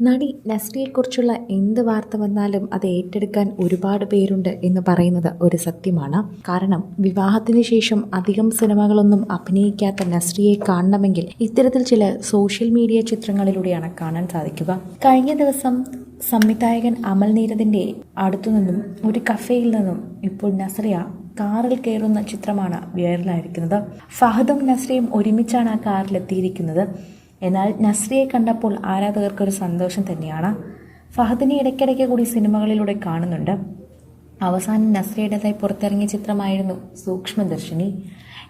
നടി നസ്രിയെക്കുറിച്ചുള്ള എന്ത് വാർത്ത വന്നാലും അത് ഏറ്റെടുക്കാൻ ഒരുപാട് പേരുണ്ട് എന്ന് പറയുന്നത് ഒരു സത്യമാണ്. കാരണം വിവാഹത്തിന് ശേഷം അധികം സിനിമകളൊന്നും അഭിനയിക്കാത്ത നസ്രിയെ കാണണമെങ്കിൽ ഇത്തരത്തിൽ ചില സോഷ്യൽ മീഡിയ ചിത്രങ്ങളിലൂടെയാണ് കാണാൻ സാധിക്കുക. കഴിഞ്ഞ ദിവസം സംവിധായകൻ അമൽ നീരദിന്റെ അടുത്തുനിന്നും ഒരു കഫേയിൽ നിന്നും ഇപ്പോൾ നസ്രിയ കാറിൽ കയറുന്ന ചിത്രമാണ് വൈറലായിരിക്കുന്നത് ഫഹദും നസ്രിയും ഒരുമിച്ചാണ് ആ കാറിലെത്തിയിരിക്കുന്നത്. എന്നാൽ നസ്രിയെ കണ്ടപ്പോൾ ആരാധകർക്ക് ഒരു സന്തോഷം തന്നെയാണ്. ഫഹദിനെ ഇടയ്ക്കിടയ്ക്ക് കൂടി സിനിമകളിലൂടെ കാണുന്നുണ്ട്. അവസാനം നസ്രിയുടേതായി പുറത്തിറങ്ങിയ ചിത്രമായിരുന്നു സൂക്ഷ്മദർശിനി.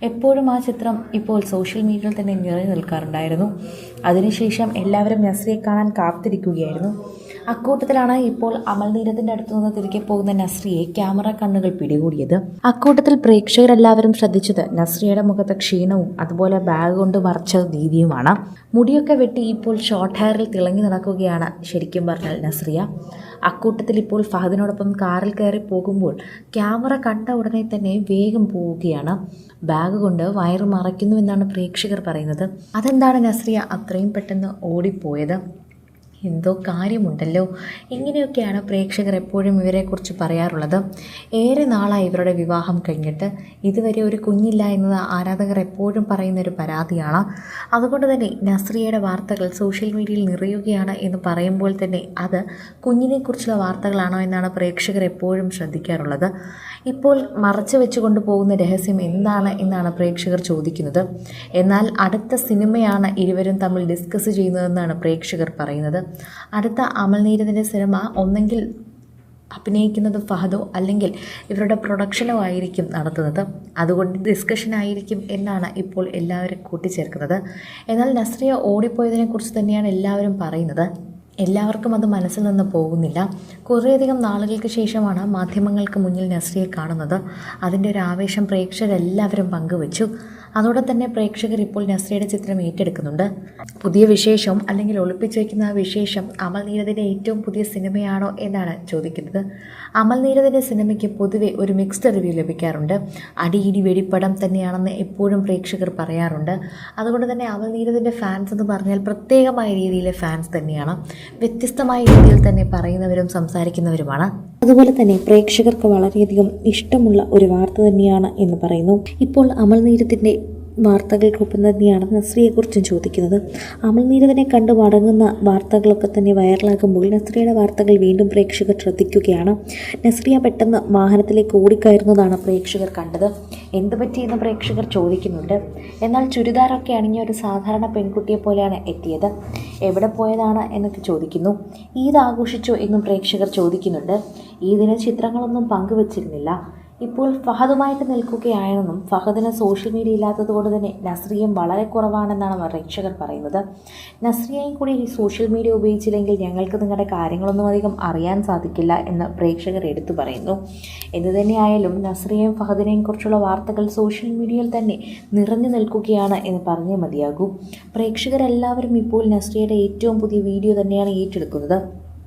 എപ്പോഴും ആ ചിത്രം ഇപ്പോൾ സോഷ്യൽ മീഡിയയിൽ തന്നെ നിറഞ്ഞു നിൽക്കാറുണ്ടായിരുന്നു. അതിനുശേഷം എല്ലാവരും നസ്രിയെ കാണാൻ കാത്തിരിക്കുകയായിരുന്നു. അക്കൂട്ടത്തിലാണ് ഇപ്പോൾ അമൽ നീരത്തിന്റെ അടുത്തു നിന്ന് തിരികെ പോകുന്ന നസ്രിയെ ക്യാമറ കണ്ണുകൾ പിടികൂടിയത്. അക്കൂട്ടത്തിൽ പ്രേക്ഷകരെല്ലാവരും ശ്രദ്ധിച്ചത് നസ്രിയയുടെ മുഖത്തെ ക്ഷീണവും അതുപോലെ ബാഗ് കൊണ്ട് മറച്ച രീതിയുമാണ് മുടിയൊക്കെ വെട്ടി ഇപ്പോൾ ഷോർട്ട് ഹെയറിൽ തിളങ്ങി നടക്കുകയാണ് ശരിക്കും പറഞ്ഞാൽ നസ്രിയ. അക്കൂട്ടത്തിൽ ഇപ്പോൾ ഫഹദിനോടൊപ്പം കാറിൽ കയറി പോകുമ്പോൾ ക്യാമറ കണ്ട ഉടനെ തന്നെ വേഗം പോവുകയാണ്. ബാഗ് കൊണ്ട് വയറ് മറയ്ക്കുന്നുവെന്നാണ് പ്രേക്ഷകർ പറയുന്നത്. അതെന്താണ് നസ്രിയ അത്രയും പെട്ടെന്ന് ഓടിപ്പോയത്? എന്തോ കാര്യമുണ്ടല്ലോ. ഇങ്ങനെയൊക്കെയാണ് പ്രേക്ഷകർ എപ്പോഴും ഇവരെക്കുറിച്ച് പറയാറുള്ളത്. ഏറെ നാളായി ഇവരുടെ വിവാഹം കഴിഞ്ഞിട്ട് ഇതുവരെ ഒരു കുഞ്ഞില്ല എന്നത് ആരാധകർ എപ്പോഴും പറയുന്ന ഒരു പരാതിയാണ്. അതുകൊണ്ട് തന്നെ നസ്രിയയുടെ വാർത്തകൾ സോഷ്യൽ മീഡിയയിൽ നിറയുകയാണ് എന്ന് പറയുമ്പോൾ തന്നെ അത് കുഞ്ഞിനെക്കുറിച്ചുള്ള വാർത്തകളാണോ എന്നാണ് പ്രേക്ഷകർ എപ്പോഴും ശ്രദ്ധിക്കാറുള്ളത്. ഇപ്പോൾ മറച്ചു വെച്ചുകൊണ്ട് കൊണ്ടുപോകുന്ന രഹസ്യം എന്താണ് എന്നാണ് പ്രേക്ഷകർ ചോദിക്കുന്നത്. എന്നാൽ അടുത്ത സിനിമയാണ് ഇരുവരും തമ്മിൽ ഡിസ്കസ് ചെയ്യുന്നതെന്നാണ് പ്രേക്ഷകർ പറയുന്നത്. അടുത്ത അമൽ നീരദിന്റെ സിനിമ ഒന്നെങ്കിൽ അഭിനയിക്കുന്നത് ഫഹദോ അല്ലെങ്കിൽ ഇവരുടെ പ്രൊഡക്ഷനോ ആയിരിക്കും നടത്തുന്നത്. അതുകൊണ്ട് ഡിസ്കഷൻ ആയിരിക്കും എന്നാണ് ഇപ്പോൾ എല്ലാവരും കൂട്ടിച്ചേർക്കുന്നത്. എന്നാൽ നസ്രിയ ഓടിപ്പോയതിനെക്കുറിച്ച് തന്നെയാണ് എല്ലാവരും പറയുന്നത്. എല്ലാവർക്കും അത് മനസ്സിൽ നിന്ന് പോകുന്നില്ല. കുറേയധികം നാളുകൾക്ക് ശേഷമാണ് മാധ്യമങ്ങൾക്ക് മുന്നിൽ നസ്രിയെ കാണുന്നത്. അതിന്റെ ഒരു ആവേശം പ്രേക്ഷകരെല്ലാവരും പങ്കുവച്ചു. അതോടെ തന്നെ പ്രേക്ഷകർ ഇപ്പോൾ നസ്രയുടെ ചിത്രം ഏറ്റെടുക്കുന്നുണ്ട്. പുതിയ വിശേഷം അല്ലെങ്കിൽ ഒളിപ്പിച്ചു വയ്ക്കുന്ന ആ വിശേഷം അമൽ നീരദിന്റെ ഏറ്റവും പുതിയ സിനിമയാണോ എന്നാണ് ചോദിക്കുന്നത്. അമൽ നീരദിന്റെ സിനിമയ്ക്ക് പൊതുവെ ഒരു മിക്സ്ഡ് റിവ്യൂ ലഭിക്കാറുണ്ട്. അടിയിടി വെടിപ്പടം തന്നെയാണെന്ന് എപ്പോഴും പ്രേക്ഷകർ പറയാറുണ്ട്. അതുകൊണ്ട് തന്നെ അമൽ നീരദിന്റെ ഫാൻസ് എന്ന് പറഞ്ഞാൽ പ്രത്യേകമായ രീതിയിലെ ഫാൻസ് തന്നെയാണ്. വ്യത്യസ്തമായ രീതിയിൽ തന്നെ പറയുന്നവരും സംസാരിക്കുന്നവരുമാണ്. അതുപോലെ തന്നെ പ്രേക്ഷകർക്ക് വളരെയധികം ഇഷ്ടമുള്ള ഒരു വാർത്ത തന്നെയാണ് എന്ന് പറയുന്നു. ഇപ്പോൾ അമൽ നീരത്തിന്റെ വാർത്തകൾക്കൊപ്പം തന്നെയാണ് നസ്രിയെക്കുറിച്ചും ചോദിക്കുന്നത്. അമൽ നീരദിനെ കണ്ട് മടങ്ങുന്ന വാർത്തകളൊക്കെ തന്നെ വൈറലാകുമ്പോൾ നസ്രിയുടെ വാർത്തകൾ വീണ്ടും പ്രേക്ഷകർ ശ്രദ്ധിക്കുകയാണ്. നസ്രിയ പെട്ടെന്ന് വാഹനത്തിലേക്ക് ഓടിക്കയറുന്നതാണ് പ്രേക്ഷകർ കണ്ടത്. എന്തു പറ്റിയെന്ന് പ്രേക്ഷകർ ചോദിക്കുന്നുണ്ട്. എന്നാൽ ചുരിദാറൊക്കെ അണിഞ്ഞ ഒരു സാധാരണ പെൺകുട്ടിയെ പോലെയാണ് എത്തിയത്. എവിടെ പോയതാണ് എന്നൊക്കെ ചോദിക്കുന്നു. ഈദ് ആഘോഷിച്ചോ എന്നും പ്രേക്ഷകർ ചോദിക്കുന്നുണ്ട്. ഈദിന് ചിത്രങ്ങളൊന്നും പങ്കുവച്ചിരുന്നില്ല. ഇപ്പോൾ ഫഹദുമായിട്ട് നിൽക്കുകയാണെന്നും ഫഹദിന് സോഷ്യൽ മീഡിയ ഇല്ലാത്തത് കൊണ്ട് തന്നെ നസ്രിയയും വളരെ കുറവാണെന്നാണ് പ്രേക്ഷകർ പറയുന്നത്. നസ്രിയയും കൂടി ഈ സോഷ്യൽ മീഡിയ ഉപയോഗിച്ചില്ലെങ്കിൽ ഞങ്ങൾക്ക് നിങ്ങളുടെ കാര്യങ്ങളൊന്നും അധികം അറിയാൻ സാധിക്കില്ല എന്ന് പ്രേക്ഷകർ എടുത്തു പറയുന്നു. എന്തു തന്നെയായാലും നസ്രിയയും ഫഹദിനെയും കുറിച്ചുള്ള വാർത്തകൾ സോഷ്യൽ മീഡിയയിൽ തന്നെ നിറഞ്ഞു നിൽക്കുകയാണ് എന്ന് പറഞ്ഞേ മതിയാകൂ. പ്രേക്ഷകരെല്ലാവരും ഇപ്പോൾ നസ്രിയയുടെ ഏറ്റവും പുതിയ വീഡിയോ തന്നെയാണ് ഏറ്റെടുക്കുന്നത്.